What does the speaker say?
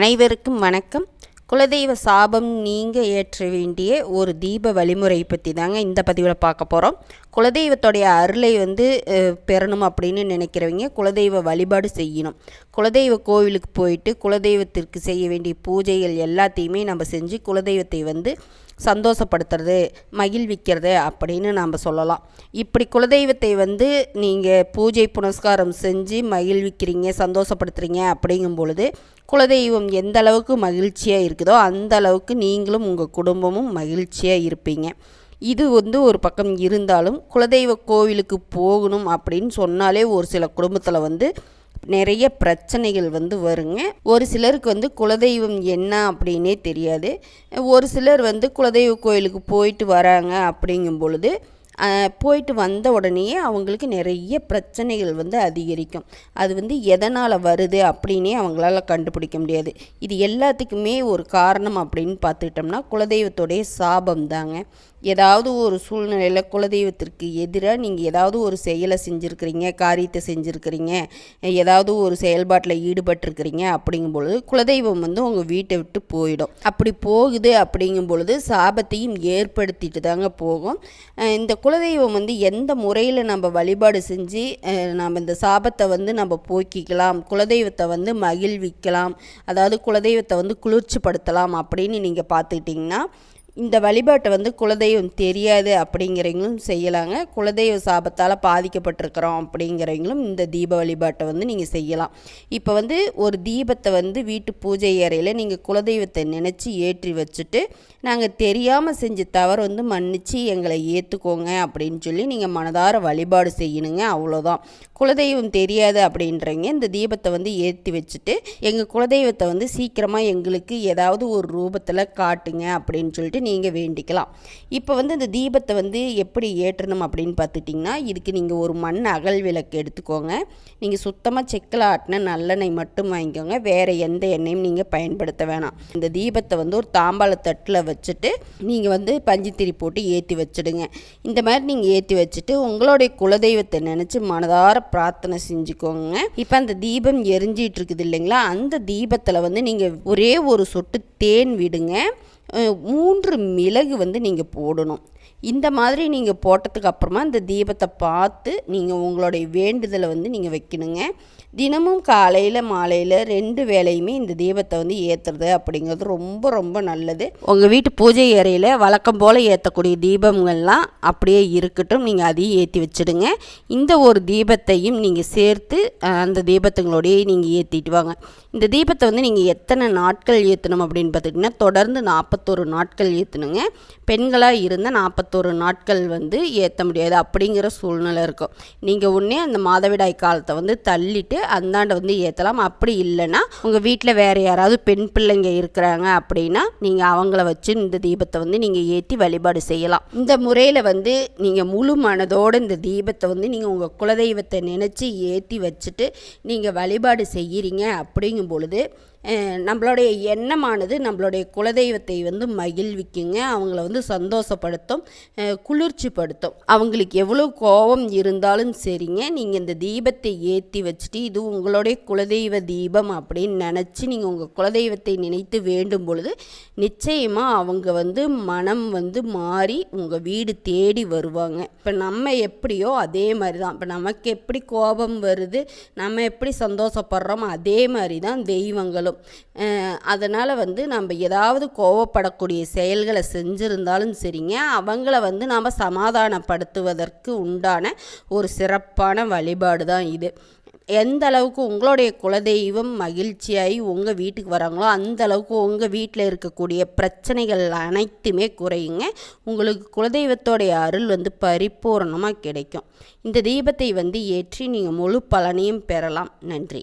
அனைவருக்கும் வணக்கம். குலதெய்வ சாபம் நீங்கள் ஏற்ற வேண்டிய ஒரு தீப வழிமுறை பற்றி தாங்க இந்த பதிவில் பார்க்க போகிறோம் குலதெய்வத்தோடைய அருளை வந்து பெறணும் அப்படின்னு நினைக்கிறவங்க குலதெய்வ வழிபாடு செய்யணும். குலதெய்வ கோவிலுக்கு போயிட்டு குலதெய்வத்திற்கு செய்ய வேண்டிய பூஜைகள் எல்லாத்தையுமே நம்ம செஞ்சு குலதெய்வத்தை வந்து சந்தோஷப்படுத்துறது மகிழ்விக்கிறது அப்படின்னு நாம் சொல்லலாம். இப்படி குலதெய்வத்தை வந்து நீங்கள் பூஜை புனஸ்காரம் செஞ்சு மகிழ்விக்கிறீங்க சந்தோஷப்படுத்துறீங்க அப்படிங்கும் பொழுது குலதெய்வம் எந்த அளவுக்கு மகிழ்ச்சியாக இருக்குதோ அந்த அளவுக்கு நீங்களும் உங்கள் குடும்பமும் மகிழ்ச்சியாக இருப்பீங்க. இது வந்து ஒரு பக்கம் இருந்தாலும் குலதெய்வ கோவிலுக்கு போகணும் அப்படின்னு சொன்னாலே ஒரு சில குடும்பத்தில் வந்து நிறைய பிரச்சனைகள் வந்து வருங்க. ஒரு சிலருக்கு வந்து குலதெய்வம் என்ன அப்படின்னே தெரியாது. ஒரு சிலர் வந்து குலதெய்வ கோயிலுக்கு போயிட்டு வராங்க அப்படிங்கும் பொழுது போயிட்டு வந்த உடனேயே அவங்களுக்கு நிறைய பிரச்சனைகள் வந்து அதிகரிக்கும். அது வந்து எதனால் வருது அப்படின்னே அவங்களால கண்டுபிடிக்க முடியாது. இது எல்லாத்துக்குமே ஒரு காரணம் அப்படின்னு பார்த்துக்கிட்டோம்னா குலதெய்வத்தோடைய சாபம் தாங்க ஏதாவது ஒரு சூழ்நிலையில் குலதெய்வத்திற்கு எதிராக நீங்கள் ஏதாவது ஒரு செயலை செஞ்சுருக்கிறீங்க காரியத்தை செஞ்சுருக்கிறீங்க ஏதாவது ஒரு செயல்பாட்டில் ஈடுபட்டிருக்கிறீங்க அப்படிங்கும் பொழுது குலதெய்வம் வந்து உங்கள் வீட்டை விட்டு போயிடும். அப்படி போகுது அப்படிங்கும் பொழுது சாபத்தையும் ஏற்படுத்திட்டு தாங்க போகும். இந்த குலதெய்வம் வந்து எந்த முறையில் நம்ம வழிபாடு செஞ்சு நம்ம இந்த சாபத்தை வந்து நம்ம போக்கிக்கலாம் குலதெய்வத்தை வந்து மகிழ்விக்கலாம் அதாவது குலதெய்வத்தை வந்து குளிர்ச்சிப்படுத்தலாம் அப்படின்னு நீங்கள் பார்த்துக்கிட்டிங்கன்னா இந்த வழிபாட்டை வந்து குலதெய்வம் தெரியாது அப்படிங்கிறவங்களும் செய்யலாங்க. குலதெய்வ சாபத்தால் பாதிக்கப்பட்டிருக்கிறோம் அப்படிங்கிறவங்களும் இந்த தீப வழிபாட்டை வந்து நீங்கள் செய்யலாம். இப்போ வந்து ஒரு தீபத்தை வந்து வீட்டு பூஜை அறையில் நீங்கள் குலதெய்வத்தை நினச்சி ஏற்றி வச்சுட்டு நாங்கள் தெரியாமல் செஞ்ச தவறு வந்து மன்னிச்சு எங்களை ஏற்றுக்கோங்க அப்படின்னு சொல்லி நீங்கள் மனதார வழிபாடு செய்யணுங்க. அவ்வளோதான் குலதெய்வம் தெரியாது அப்படின்றவங்க இந்த தீபத்தை வந்து ஏற்றி வச்சுட்டு எங்கள் குலதெய்வத்தை வந்து சீக்கிரமாக எங்களுக்கு ஏதாவது ஒரு ரூபத்தில் காட்டுங்க அப்படின்னு சொல்லிட்டு நீங்கள் வேண்டிக்கலாம். இப்போ வந்து இந்த தீபத்தை வந்து எப்படி ஏற்றணும் அப்படின்னு பார்த்துட்டிங்கன்னா இதுக்கு நீங்கள் ஒரு மண் அகல் விளக்கு எடுத்துக்கோங்க. நீங்கள் சுத்தமாக செக்கில் ஆட்டின நல்லெண்ணெய் மட்டும் வாங்கிக்கோங்க. வேறு எந்த எண்ணெயும் நீங்கள் பயன்படுத்த வேணாம். இந்த தீபத்தை வந்து ஒரு தாம்பாள தட்டில் வச்சுட்டு நீங்கள் வந்து பஞ்சுத்திரி போட்டு ஏற்றி வச்சுடுங்க. இந்த மாதிரி நீங்கள் ஏற்றி வச்சுட்டு உங்களுடைய குலதெய்வத்தை நினச்சி மனதார பிரார்த்தனை செஞ்சுக்கோங்க. இப்போ அந்த தீபம் எரிஞ்சிட்டு இருக்குது இல்லைங்களா? அந்த தீபத்தில் வந்து நீங்கள் ஒரே ஒரு சொட்டு தேன் விடுங்க. மூன்று மிளகு வந்து நீங்கள் போடணும். இந்த மாதிரி நீங்கள் போட்டதுக்கு அப்புறமா இந்த தீபத்தை பார்த்து நீங்கள் உங்களுடைய வேண்டுதலை வந்து நீங்கள் வைக்கணுங்க. தினமும் காலையில் மாலையில் ரெண்டு வேலையுமே இந்த தீபத்தை வந்து ஏற்றுறது அப்படிங்கிறது ரொம்ப ரொம்ப நல்லது. உங்கள் வீட்டு பூஜை அறையில் வழக்கம் போல் ஏற்றக்கூடிய தீபங்கள்லாம் அப்படியே இருக்கட்டும். நீங்கள் அதையும் ஏற்றி வச்சிடுங்க. இந்த ஒரு தீபத்தையும் நீங்கள் சேர்த்து அந்த தீபத்துங்களோடையே நீங்கள் ஏற்றிட்டு வாங்க. இந்த தீபத்தை வந்து நீங்கள் எத்தனை நாட்கள் ஏற்றணும் அப்படின்னு பார்த்துட்டிங்கன்னா தொடர்ந்து நாற்பத்தோரு நாட்கள் ஏற்றணுங்க பெண்களாக இருந்தால் பத்தொரு நாட்கள் வந்து ஏற்ற முடியாது அப்படிங்கிற சூழ்நிலை இருக்கும். நீங்கள் உடனே அந்த மாதவிடாய் காலத்தை வந்து தள்ளிட்டு அந்தாண்ட வந்து ஏற்றலாம் அப்படி இல்லைன்னா உங்கள் வீட்டில் வேறு யாராவது பெண் பிள்ளைங்க இருக்கிறாங்க அப்படின்னா நீங்கள் அவங்கள வச்சு இந்த தீபத்தை வந்து நீங்கள் ஏற்றி வழிபாடு செய்யலாம். இந்த முறையில் வந்து நீங்கள் முழு மனதோடு இந்த தீபத்தை வந்து நீங்கள் உங்கள் குலதெய்வத்தை நினச்சி ஏற்றி வச்சுட்டு நீங்கள் வழிபாடு செய்கிறீங்க அப்படிங்கும் பொழுது நம்மளுடைய எண்ணமானது நம்மளுடைய குலதெய்வத்தை வந்து மகிழ்விக்குங்க. அவங்கள வந்து சந்தோஷப்படுத்தும் குளிர்ச்சிப்படுத்தும். அவங்களுக்கு எவ்வளோ கோபம் இருந்தாலும் சரிங்க. நீங்கள் இந்த தீபத்தை ஏற்றி வச்சுட்டு இது உங்களுடைய குலதெய்வ தீபம் அப்படின்னு நினச்சி நீங்கள் உங்கள் குலதெய்வத்தை நினைத்து வேண்டும் பொழுது நிச்சயமாக அவங்க வந்து மனம் வந்து மாறி உங்கள் வீடு தேடி வருவாங்க. இப்போ நம்ம எப்படியோ அதே மாதிரி தான் இப்போ நமக்கு எப்படி கோபம் வருது நம்ம எப்படி சந்தோஷப்படுறோமோ அதே மாதிரி தான் தெய்வங்களும் அதனால் வந்து நம்ம ஏதாவது கோவப்படக்கூடிய செயல்களை செஞ்சுருந்தாலும் சரிங்க. அவங்கள வந்து நாம் சமாதானப்படுத்துவதற்கு உண்டான ஒரு சிறப்பான வழிபாடு தான் இது. எந்த அளவுக்கு உங்களுடைய குலதெய்வம் மகிழ்ச்சியாகி உங்கள் வீட்டுக்கு வராங்களோ அந்த அளவுக்கு உங்கள் வீட்டில் இருக்கக்கூடிய பிரச்சனைகள் அனைத்துமே குறையுங்க. உங்களுக்கு குலதெய்வத்தோடைய அருள் வந்து பரிபூர்ணமாக கிடைக்கும். இந்த தீபத்தை வந்து ஏற்றி நீங்கள் முழு பலனையும் பெறலாம். நன்றி.